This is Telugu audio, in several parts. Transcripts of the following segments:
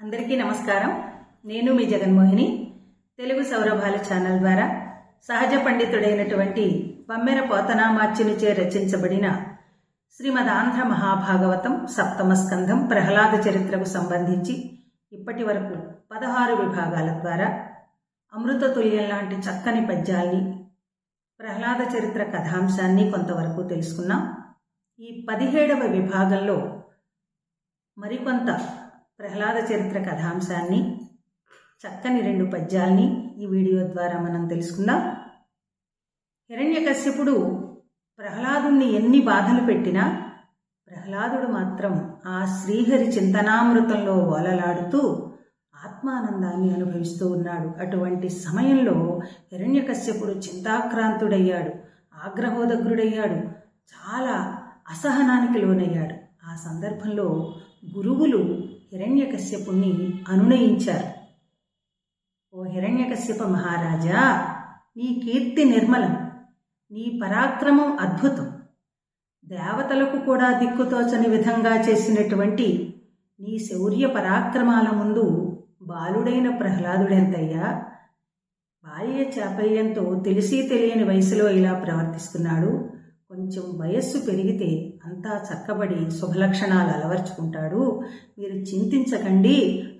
అందరికీ నమస్కారం. నేను మీ జగన్మోహిని. తెలుగు సౌరభాల ఛానల్ ద్వారా సహజ పండితుడైనటువంటి బమ్మెర పోతనామాచ్యునిచే రచించబడిన శ్రీమద్ ఆంధ్ర మహాభాగవతం సప్తమ స్కంధం ప్రహ్లాద చరిత్రకు సంబంధించి ఇప్పటి వరకు పదహారు విభాగాల ద్వారా అమృతతుల్యం లాంటి చక్కని పద్యాల్ని ప్రహ్లాద చరిత్ర కథాంశాన్ని కొంతవరకు తెలుసుకున్నాం. ఈ పదిహేడవ విభాగంలో మరికొంత ప్రహ్లాద చరిత్ర కథాంశాన్ని చక్కని రెండు పద్యాల్ని ఈ వీడియో ద్వారా మనం తెలుసుకుందాం. హిరణ్యకశ్యపుడు ప్రహ్లాదుణ్ణి ఎన్ని బాధలు పెట్టినా ప్రహ్లాదుడు మాత్రం ఆ శ్రీహరి చింతనామృతంలో ఓలలాడుతూ ఆత్మానందాన్ని అనుభవిస్తూ ఉన్నాడు. అటువంటి సమయంలో హిరణ్యకశ్యపుడు చింతాక్రాంతుడయ్యాడు ఆగ్రహోదగ్రుడయ్యాడు చాలా అసహనానికి లోనయ్యాడు. ఆ సందర్భంలో గురువులు హిరణ్యకశ్యపుణ్ణి అనునయించారు. ఓ హిరణ్యకశ్యప మహారాజా నీ కీర్తి నిర్మలం నీ పరాక్రమం అద్భుతం. దేవతలకు కూడా దిక్కుతోచని విధంగా చేసినటువంటి నీ శౌర్య పరాక్రమాల ముందు బాలుడైన ప్రహ్లాదుడెంతయ్యా? బాల్య చాపల్యంతో తెలిసి తెలియని వయసులో ఇలా ప్రవర్తిస్తున్నాడు. కొంచెం వయస్సు పెరిగితే అంతా చక్కబడి శుభలక్షణాలు అలవర్చుకుంటాడు. మీరు చింతించకండి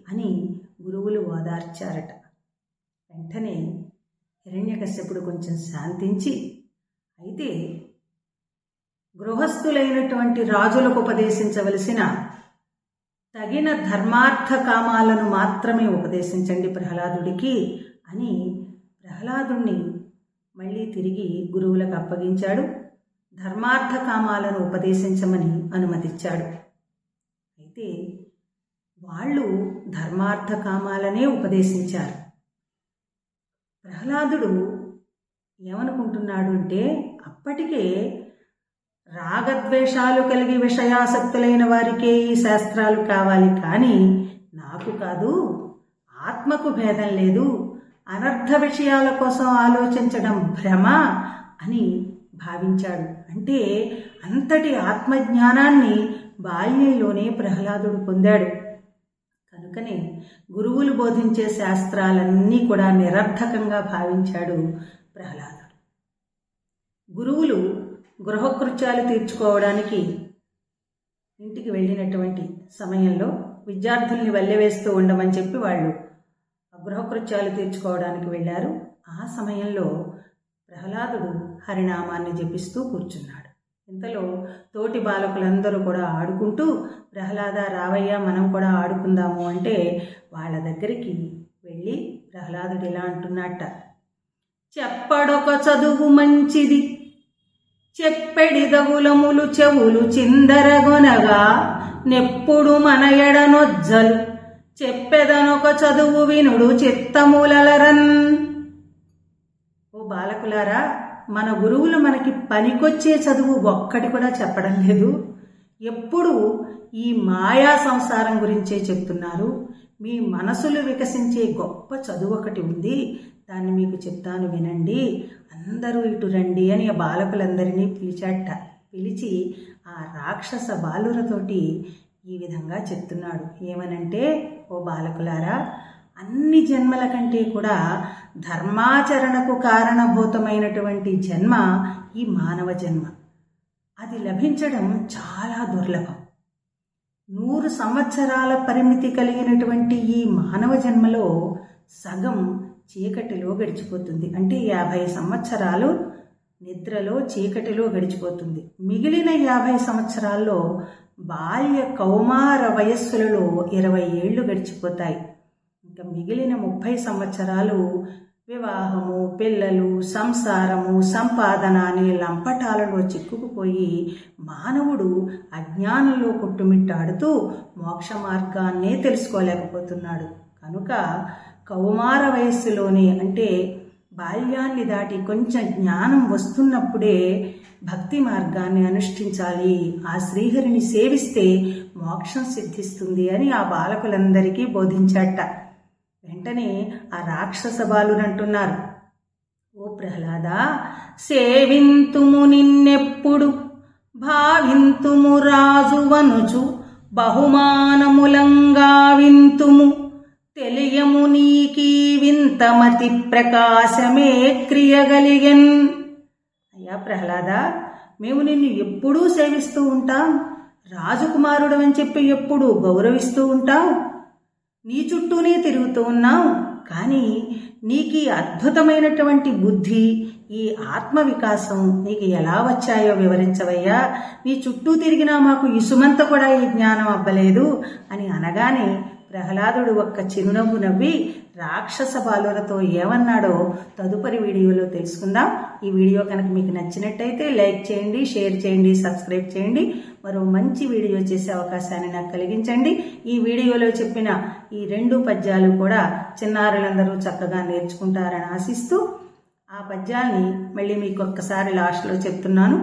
అని గురువులు ఓదార్చారట. వెంటనే హిరణ్యకశ్యపుడు కొంచెం శాంతించి అయితే గృహస్థులైనటువంటి రాజులకు ఉపదేశించవలసిన తగిన ధర్మార్థ కామాలను మాత్రమే ఉపదేశించండి ప్రహ్లాదుడికి అని ప్రహ్లాదుణ్ణి మళ్ళీ తిరిగి గురువులకు అప్పగించాడు. ధర్మార్థ కామాలను ఉపదేశించమని అనుమతిచ్చాడు. అయితే వాళ్ళు ధర్మార్థ కామాలనే ఉపదేశించారు. ప్రహ్లాదుడు ఏమనుకుంటున్నాడు అంటే అప్పటికే రాగద్వేషాలు కలిగి విషయాసక్తులైన వారికే ఈ శాస్త్రాలు కావాలి కానీ నాకు కాదు ఆత్మకు భేదం లేదు అనర్థ విషయాల కోసం ఆలోచించడం భ్రమ అని భావించాడు. అంటే అంతటి ఆత్మజ్ఞానాన్ని బాల్యంలోనే ప్రహ్లాదుడు పొందాడు. కనుకనే గురువులు బోధించే శాస్త్రాలన్నీ కూడా నిరర్థకంగా భావించాడు ప్రహ్లాదుడు. గురువులు గృహకృత్యాలు తీర్చుకోవడానికి ఇంటికి వెళ్ళినటువంటి సమయంలో విద్యార్థుల్ని వల్లెవేస్తూ ఉండమని చెప్పి వాళ్ళు గృహకృత్యాలు తీర్చుకోవడానికి వెళ్ళారు. ఆ సమయంలో ప్రహ్లాదుడు హరినామాన్ని జపిస్తూ కూర్చున్నాడు. ఇంతలో తోటి బాలకులందరూ కూడా ఆడుకుంటూ ప్రహ్లాద రావయ్య మనం కూడా ఆడుకుందాము అంటే వాళ్ళ దగ్గరికి వెళ్ళి ప్రహ్లాదుడు ఇలా అంటున్నట్ట. చెప్పడొక చదువు మంచిది చెప్పెడిదవులములు చెవులు చిందరగొనగా నెప్పుడు మన ఎడనొజ్జలు చెప్పెదనొక చదువు వినుడు చిత్తములరన్ బాలకులారా మన గురువులు మనకి పనికొచ్చే చదువు ఒక్కటి కూడా చెప్పడం లేదు. ఎప్పుడు ఈ మాయా సంసారం గురించే చెప్తున్నారు. మీ మనసులు వికసించే గొప్ప చదువు ఒకటి ఉంది. దాన్ని మీకు చెప్తాను వినండి. అందరూ ఇటు రండి అని ఆ బాలకులందరినీ పిలిచాట. పిలిచి ఆ రాక్షస బాలురతోటి ఈ విధంగా చెప్తున్నాడు. ఏమనంటే ఓ బాలకులారా అన్ని జన్మల కంటే కూడా ధర్మాచరణకు కారణభూతమైనటువంటి జన్మ ఈ మానవ జన్మ. అది లభించడం చాలా దుర్లభం. నూరు సంవత్సరాల పరిమితి కలిగినటువంటి ఈ మానవ జన్మలో సగం చీకటిలో గడిచిపోతుంది. అంటే యాభై సంవత్సరాలు నిద్రలో చీకటిలో గడిచిపోతుంది. మిగిలిన యాభై సంవత్సరాల్లో బాల్య కౌమార వయస్సులలో ఇరవై ఏళ్ళు గడిచిపోతాయి. ఇంకా మిగిలిన ముప్పై సంవత్సరాలు వివాహము పిల్లలు సంసారము సంపాదన అనే లంపటాలలో చిక్కుకుపోయి మానవుడు అజ్ఞానంలో కొట్టుమిట్టాడుతూ మోక్ష మార్గాన్నే తెలుసుకోలేకపోతున్నాడు. కనుక కౌమార వయస్సులోనే అంటే బాల్యాన్ని దాటి కొంచెం జ్ఞానం వస్తున్నప్పుడే భక్తి మార్గాన్ని అనుష్ఠించాలి. ఆ శ్రీహరిని సేవిస్తే మోక్షం సిద్ధిస్తుంది అని ఆ బాలకులందరికీ బోధించాట. వెంటనే ఆ రాక్షస బాలునంటున్నారు ఓ ప్రహ్లాద సేవింతుము నిన్నెప్పుడు భావింతుము రాజువనుచు బహుమానములంగా వింతుము. వింతమతి ప్రకాశమే క్రియగలిగెన్. అయ్యా ప్రహ్లాద మేము నిన్ను ఎప్పుడూ సేవిస్తూ ఉంటాం. రాజకుమారుడు అని చెప్పి ఎప్పుడూ గౌరవిస్తూ ఉంటాం. నీ చుట్టూనే తిరుగుతూ ఉన్నావు. కానీ నీకు ఈ అద్భుతమైనటువంటి బుద్ధి ఈ ఆత్మ వికాసం నీకు ఎలా వచ్చాయో వివరించవయ్యా. నీ చుట్టూ తిరిగినా మాకు ఇసుమంత కూడా ఈ జ్ఞానం అవ్వలేదు అని అనగానే ప్రహ్లాదుడు ఒక్క చిరునవ్వు నవ్వి రాక్షస బాలులతో ఏమన్నాడో తదుపరి వీడియోలో తెలుసుకుందాం. ఈ వీడియో కనుక మీకు నచ్చినట్టయితే లైక్ చేయండి షేర్ చేయండి సబ్స్క్రైబ్ చేయండి. మరో మంచి వీడియో చేసే అవకాశాన్ని నాకు కలిగించండి. ఈ వీడియోలో చెప్పిన ఈ రెండు పద్యాలు కూడా చిన్నారులందరూ చక్కగా నేర్చుకుంటారని ఆశిస్తూ ఆ పద్యాల్ని మళ్ళీ మీకు ఒక్కసారి లాస్ట్లో చెప్తున్నాను.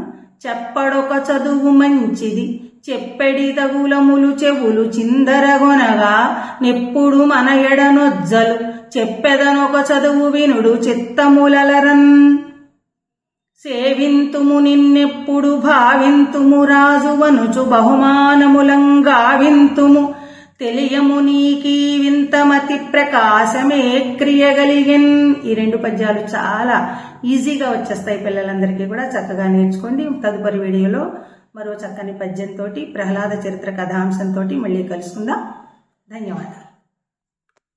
చెప్పడొక చదువు మంచిది చెప్పెడి తగులములు చెవులు చిందరగొనగా నెప్పుడు మన ఎడనొజ్జలు చెప్పెదనొక చదువు వినుడు చిత్తములలరన్. సేవింతుము నిన్నెప్పుడు భావింతుము రాజువనుచు బహుమానములంగావింతుము తెలియము నీకీ వింతమతి ప్రకాశమే క్రియగలిగిన్ ఈ రెండు పద్యాలు చాలా ఈజీగా వచ్చేస్తాయి పిల్లలందరికీ కూడా చక్కగా నేర్చుకోండి. తదుపరి వీడియోలో మరో చక్కని పద్యంతో ప్రహ్లాద చరిత్ర కథాంశంతో మళ్ళీ కలుసుకుందాం. ధన్యవాదాలు.